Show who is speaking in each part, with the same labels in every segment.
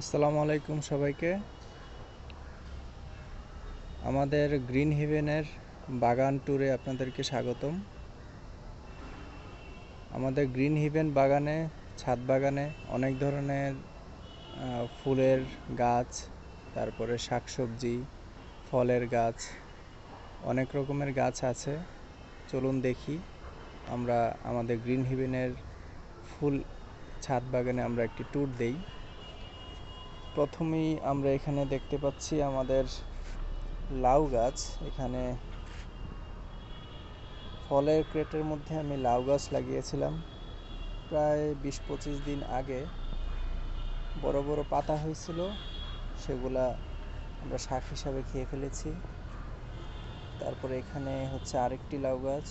Speaker 1: আসসালামু আলাইকুম সবাইকে। আমাদের গ্রিন হেভেনের বাগান ট্যুরে আপনাদেরকে স্বাগতম। আমাদের গ্রিন হেভেন বাগানে, ছাদ বাগানে অনেক ধরনের ফুলের গাছ, তারপরে শাকসবজি, ফলের গাছ, অনেক রকমের গাছ আছে। চলুন দেখি আমরা আমাদের গ্রিন হেভেনের ফুল ছাদ বাগানে আমরা একটি ট্যুর দেই। প্রথমেই আমরা এখানে দেখতে পাচ্ছি আমাদের লাউ গাছ। এখানে ফলের ক্রেটের মধ্যে আমি লাউ গাছ লাগিয়েছিলাম। প্রায় বিশ পঁচিশ দিন আগে বড় বড় পাতা হয়েছিল, সেগুলা আমরা শাক হিসাবে খেয়ে ফেলেছি। তারপরে এখানে হচ্ছে আরেকটি লাউ গাছ।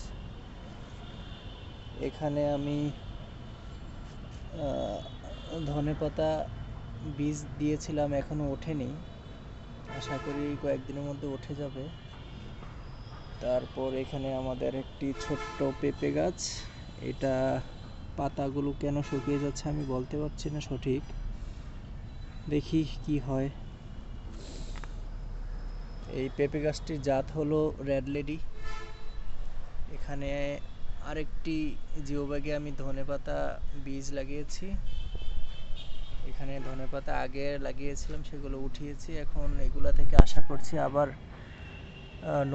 Speaker 1: এখানে আমি ধনে পাতা বীজ দিয়েছিলাম, এখনও ওঠেনি। আশা করি কয়েকদিনের মধ্যে উঠে যাবে। তারপর এখানে আমাদের একটি ছোট্ট পেঁপে গাছ। এটা পাতাগুলো কেন শুকিয়ে যাচ্ছে আমি বলতে পারছি না সঠিক। দেখি কি হয়। এই পেঁপে গাছটির জাত হলো রেড লেডি। এখানে আরেকটি জিও ব্যাগে আমি ধনেপাতা বীজ লাগিয়েছি। এখানে ধনেপাতা আগে লাগিয়েছিলাম, সেগুলো উঠিয়েছি। এখন এগুলা থেকে আশা করছি আবার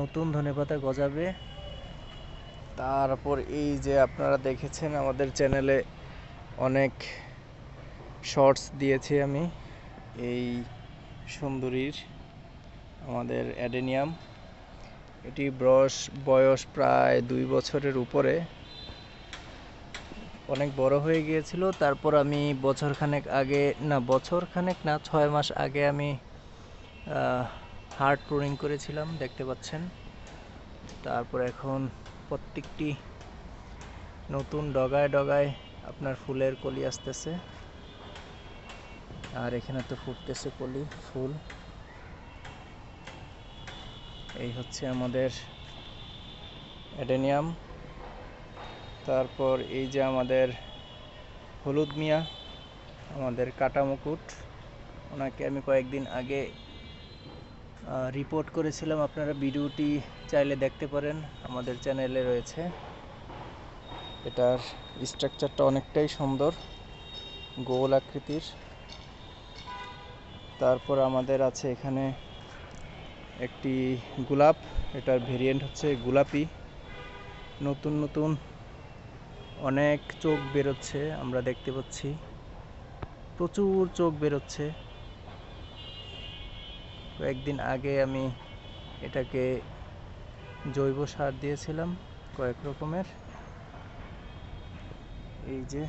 Speaker 1: নতুন ধনেপাতা গজাবে। তারপর এই যে আপনারা দেখেছেন, আমাদের চ্যানেলে অনেক শর্টস দিয়েছি আমি। এই সুন্দরীর আমাদের অ্যাডেনিয়াম এটি বয়স বয়স প্রায় দুই বছরের উপরে। অনেক বড় হয়ে গিয়েছিল। তারপর আমি বছরখানেক আগে, না, বছরখানেক না, ছয় মাস আগে আমি হার্ট প্রুনিং করেছিলাম, দেখতে পাচ্ছেন। তারপর এখন প্রত্যেকটি নতুন ডগায় ডগায় আপনার ফুলের কলি আসতেছে। আর এখানে তো ফুটতেছে কলি, ফুল। এই হচ্ছে আমাদের অ্যাডেনিয়াম। তারপর এই যে আমাদের হলুদ মিয়া, আমাদের কাটা মুকুট, ওনাকে আমি কয়েকদিন আগে রিপোর্ট করেছিলাম। আপনারা ভিডিওটি চাইলে দেখতে পারেন, আমাদের চ্যানেলে রয়েছে। এটার স্ট্রাকচারটা অনেকটাই সুন্দর, গোল আকৃতির। তারপর আমাদের আছে এখানে একটি গোলাপ, এটার ভেরিয়েন্ট হচ্ছে গোলাপি। নতুন নতুন অনেক চোখ বেরোচ্ছে, আমরা দেখতে পাচ্ছি। প্রচুর চোখ বেরোচ্ছে। কয়েকদিন আগে আমি এটাকে জৈব সার দিয়েছিলাম, কয়েক রকমের। এই যে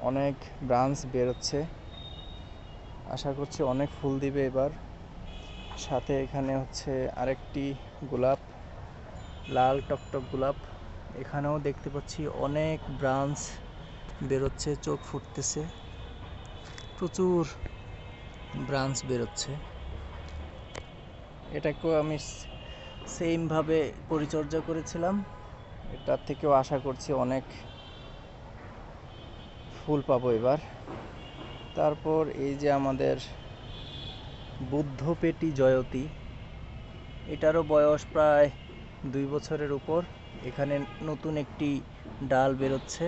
Speaker 1: অনেক ব্রাঞ্চ বেরোচ্ছে। আশা করছি অনেক ফুল দিবে এবার। সাথে এখানে হচ্ছে আরেকটি গোলাপ। লাল টকটক গোলাপ। এখানেও দেখতে পাচ্ছি অনেক ব্রাঞ্চ বেরোচ্ছে, চোখ ফুটতেছে। প্রচুর ব্রাঞ্চ বেরোচ্ছে। এটাকেও আমি সেমভাবে পরিচর্যা করেছিলাম। এটার থেকেও আশা করছি অনেক ফুল পাবো এবার। তারপর এই যে আমাদের বুদ্ধ পেটি জয়তী, এটারও বয়স প্রায় দুই বছরের উপর এখানে নতুন একটি ডাল বেরোচ্ছে।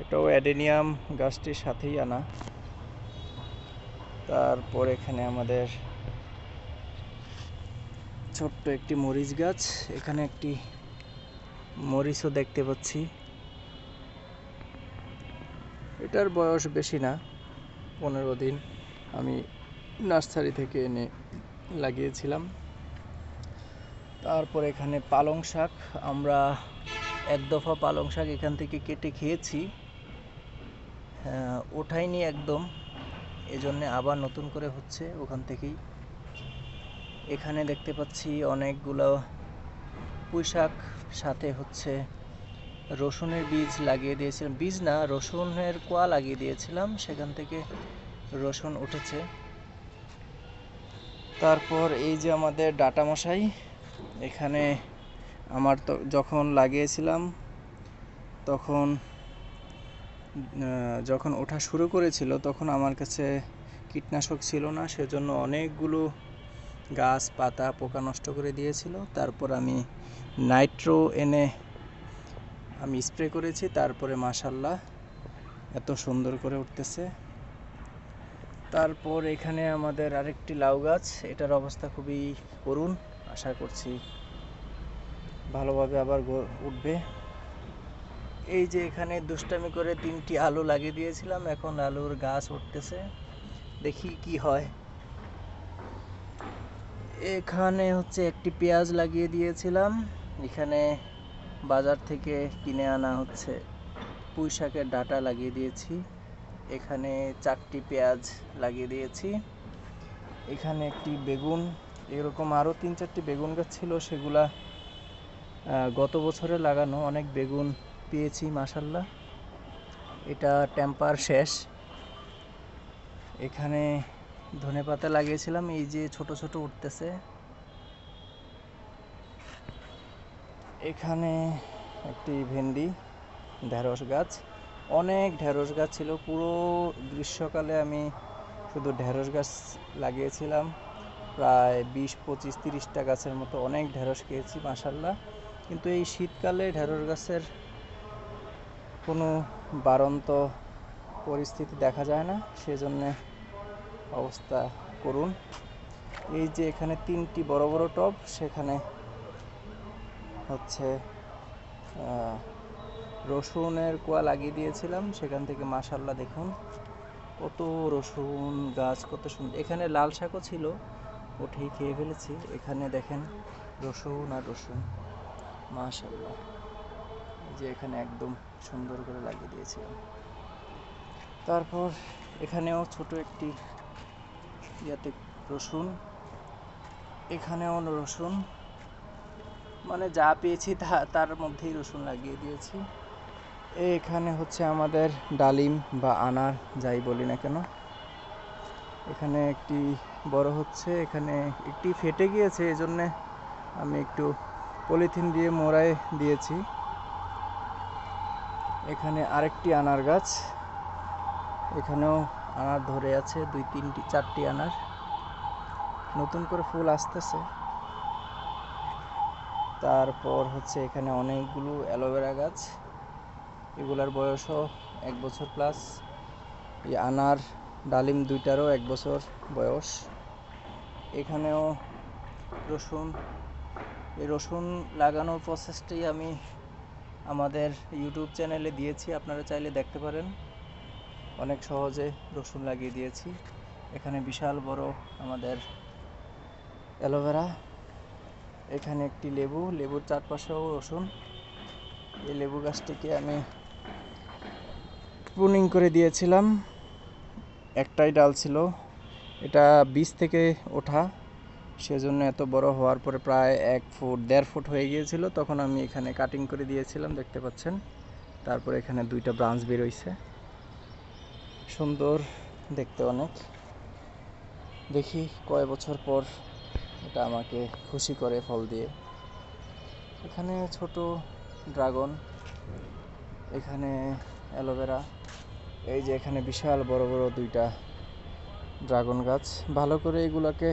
Speaker 1: এটাও অ্যাডেনিয়াম গাছটির সাথেই আনা। তারপর এখানে আমাদের ছোট্ট একটি মরিচ গাছ। এখানে একটি মরিচও দেখতে পাচ্ছি। এটার বয়স বেশি না, পনেরো দিন। আমি নার্সারি থেকে এনে লাগিয়েছিলাম। তারপর এখানে পালং শাক আমরা এক দফা পালং শাক এখান থেকে কেটে খেয়েছি। আহ, ওঠায়নি একদম এজন্যে আবার নতুন করে হচ্ছে ওখান থেকেই। এখানে দেখতে পাচ্ছি অনেকগুলো পুঁই শাক সাথে হচ্ছে রসুনের বীজ লাগিয়ে দিয়েছিলাম। বীজ না রসুনের কোয়া লাগিয়ে দিয়েছিলাম। সেখান থেকে রসুন উঠেছে। তারপর এই যে আমাদের ডাটা মশাই এখানে আমার তো যখন লাগিয়েছিলাম, তখন যখন ওঠা শুরু করেছিল, তখন আমার কাছে কীটনাশক ছিল না, সেজন্য অনেকগুলো গাছ, পাতা, পোকা নষ্ট করে দিয়েছিল। তারপর আমি নাইট্রো এনে আমি স্প্রে করেছি, তারপরে মাশাল্লাহ এত সুন্দর করে উঠতেছে। তারপর এখানে আমাদের আরেকটি লাউ গাছ। এটার অবস্থা খুবই করুণ। আশা করছি ভালোভাবে আবার উঠবে। এই যে এখানে দুষ্টামি করে তিনটি আলু লাগিয়ে দিয়েছিলাম। এখন আলুর গাছ উঠতেছে। দেখি কি হয়। এখানে হচ্ছে একটি পেঁয়াজ লাগিয়ে দিয়েছিলাম। এখানে বাজার থেকে কিনে আনা হচ্ছে পুঁই শাকের ডাঁটা লাগিয়ে দিয়েছি। এখানে চারটি পেঁয়াজ লাগিয়ে দিয়েছি। এখানে একটি বেগুন, এরকম আরও তিন চারটি বেগুন গাছ ছিল, সেগুলা গত বছরে লাগানো অনেক বেগুন পেয়েছি মাসাল্লাহ এটা টেম্পার শেষ। এখানে ধনেপাতা লাগিয়েছিলাম, এই যে ছোট ছোট উঠতেছে। এখানে একটি ভেন্ডি, ঢেঁড়স গাছ। অনেক ঢেঁড়স গাছ ছিল। পুরো গ্রীষ্মকালে আমি শুধু ঢেঁড়স গাছ লাগিয়েছিলাম। প্রায় বিশ, পঁচিশ, তিরিশটা গাছের মতো অনেক ঢেঁড়স খেয়েছি মাসাল্লাহ কিন্তু এই শীতকালে ঢেঁড়স গাছের কোনো বাড়ন্ত পরিস্থিতি দেখা যায় না। সেজন্যে অবস্থা করুন। এই যে এখানে তিনটি বড় বড় টব, সেখানে হচ্ছে রসুনের কোয়া লাগিয়ে দিয়েছিলাম, সেখান থেকে মাশাল্লাহ দেখুন কত রসুন গাছ, কত সুন্দর। এখানে লাল শাকও ছিল উঠেই খেয়ে ফেলেছি। এখানে দেখেন রসুন আর রসুন মাশাল্লাহ যে এখানে একদম সুন্দর করে লাগিয়ে দিয়েছিলাম। তারপর এখানেও ছোট একটি ইয়াতে রসুন, এখানেও রসুন। মানে যা পেয়েছি তা, তার মধ্যেই রসুন লাগিয়ে দিয়েছি। এখানে হচ্ছে আমাদের ডালিম বা আনার, যাই বলি না কেন। এখানে একটি বড় হচ্ছে, এখানে একটি ফেটে গিয়েছে এই জন্যে আমি একটু পলিথিন দিয়ে মোড়ায় দিয়েছি। এখানে আরেকটি আনার গাছ, এখানেও আনার ধরে আছে, দুই তিনটি, চারটি আনার। নতুন করে ফুল আসতেছে। তারপর হচ্ছে এখানে অনেকগুলো অ্যালোভেরা গাছ। এগুলার বয়সও এক বছর প্লাস এই আনার ডালিম দুইটারও এক বছর বয়স। এখানেও রসুন। এই রসুন লাগানোর প্রসেসটাই আমি আমাদের ইউটিউব চ্যানেলে দিয়েছি, আপনারা চাইলে দেখতে পারেন। অনেক সহজে রসুন লাগিয়ে দিয়েছি। এখানে বিশাল বড় আমাদের অ্যালোভেরা। এখানে একটি লেবু, লেবুর চারপাশেও রসুন। এই লেবু গাছটিকে আমি প্রুনিং করে দিয়েছিলাম। একটাই ডাল ছিল। এটা বীজ থেকে ওঠা। সেজন্য এত বড় হওয়ার পরে প্রায় এক ফুট, দেড় ফুট হয়ে গিয়েছিল। তখন আমি এখানে কাটিং করে দিয়েছিলাম, দেখতে পাচ্ছেন। তারপর এখানে দুইটা ব্রাঞ্চ বেরোইছে। সুন্দর দেখতে অনেক। দেখি কয় বছর পর এটা আমাকে খুশি করে ফল দিয়ে। এখানে ছোট ড্রাগন, এখানে অ্যালোভেরা। এই যে এখানে বিশাল বড় বড় দুইটা ড্রাগন গাছ। ভালো করে এগুলোকে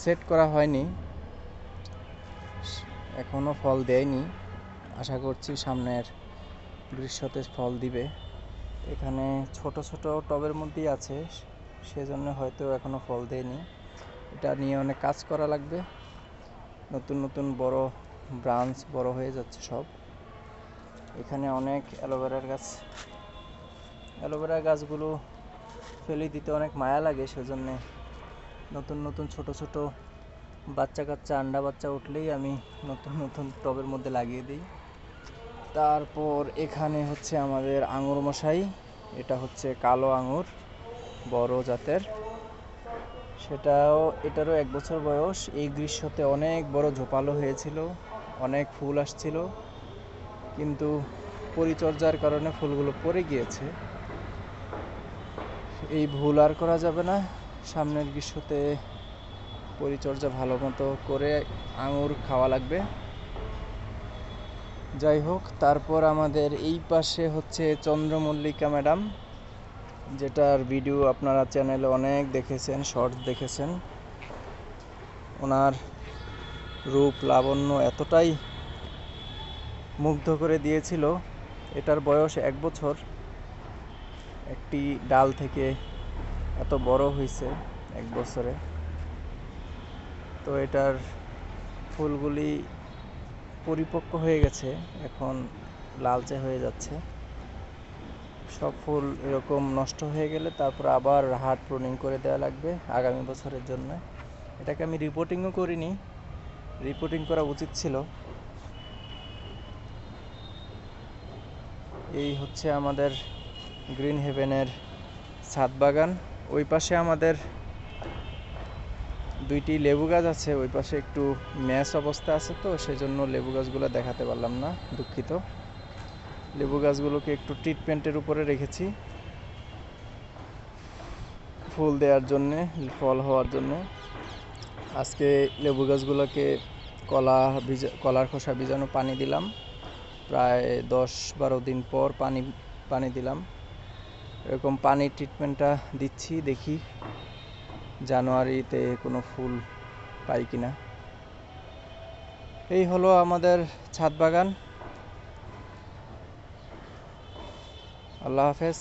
Speaker 1: সেট করা হয়নি। এখনও ফল দেয়নি। আশা করছি সামনের গ্রীষ্মতে ফল দিবে। এখানে ছোট ছোট টবের মধ্যেই আছে, সেজন্য হয়তো এখনও ফল দেয়নি। এটা নিয়ে অনেক কাজ করা লাগবে। নতুন নতুন বড় ব্রাঞ্চ বড় হয়ে যাচ্ছে সব। এখানে অনেক অ্যালোভেরার গাছ। অ্যালোভেরা গাছগুলো ফেলে দিতে অনেক মায়া লাগে, সেজন্যে নতুন নতুন, ছোট ছোট বাচ্চা কাচ্চা আন্ডা বাচ্চা উঠলেই আমি নতুন নতুন টবের মধ্যে লাগিয়ে দিই। তারপর এখানে হচ্ছে আমাদের আঙুর মশাই, এটা হচ্ছে কালো আঙুর, বড় জাতের। সেটাও, এটারও এক বছর বয়স। এই গ্রীষ্মতে অনেক বড় ঝোপালো হয়েছিল, অনেক ফুল আসছিল। কিন্তু পরিচর্যার কারণে ফুলগুলো পড়ে গিয়েছে। এই ভুল আর করা যাবে না। সামনের গ্রীষ্মতে পরিচর্যা ভালো মতো করে আঙুর খাওয়া লাগবে। যাই হোক, তারপর আমাদের এই পাশে হচ্ছে চন্দ্রমল্লিকা ম্যাডাম, যেটার ভিডিও আপনারা চ্যানেলে অনেক দেখেছেন, শর্টস দেখেছেন। ওনার রূপ, লাবণ্য এতটাই মুগ্ধ করে দিয়েছিল। এটার বয়স এক বছর। একটি ডাল থেকে এত বড় হয়েছে এক বছরে। তো এটার ফুলগুলি পরিপক্ক হয়ে গেছে, এখন লালচে হয়ে যাচ্ছে। সব ফুল এরকম নষ্ট হয়ে গেলে তারপর আবার হার্ট প্রুনিং করে দেওয়া লাগবে আগামী বছরের জন্য। এটাকে আমি রিপোর্টিংও করিনি। রিপোর্টিং করা উচিত ছিল। এই হচ্ছে আমাদের গ্রিন হেভেনের ছাদ বাগান। ওই পাশে আমাদের দুইটি লেবু গাছ আছে, ওই পাশে একটু ম্যাচ অবস্থা আছে তো, সেজন্য লেবু গাছগুলো দেখাতে পারলাম না, দুঃখিত। লেবু গাছগুলোকে একটু ট্রিটমেন্টের উপরে রেখেছি। ফুল দেওয়ার জন্যে, ফল হওয়ার জন্য। আজকে লেবু গাছগুলোকে কলা ভিজা, কলার খোসা ভিজানো পানি দিলাম। প্রায় দশ বারো দিন পর পানি পানি দিলাম। এরকম পানির ট্রিটমেন্টটা দিচ্ছি, দেখি জানুয়ারিতে কোনো ফুল পাই কিনা। এই হলো আমাদের ছাদ বাগান। আল্লাহ হাফেজ।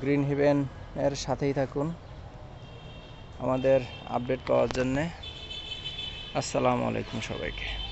Speaker 1: গ্রিন হেভেন এর সাথেই থাকুন আমাদের আপডেট পাওয়ার জন্যে। আসসালামু আলাইকুম সবাইকে।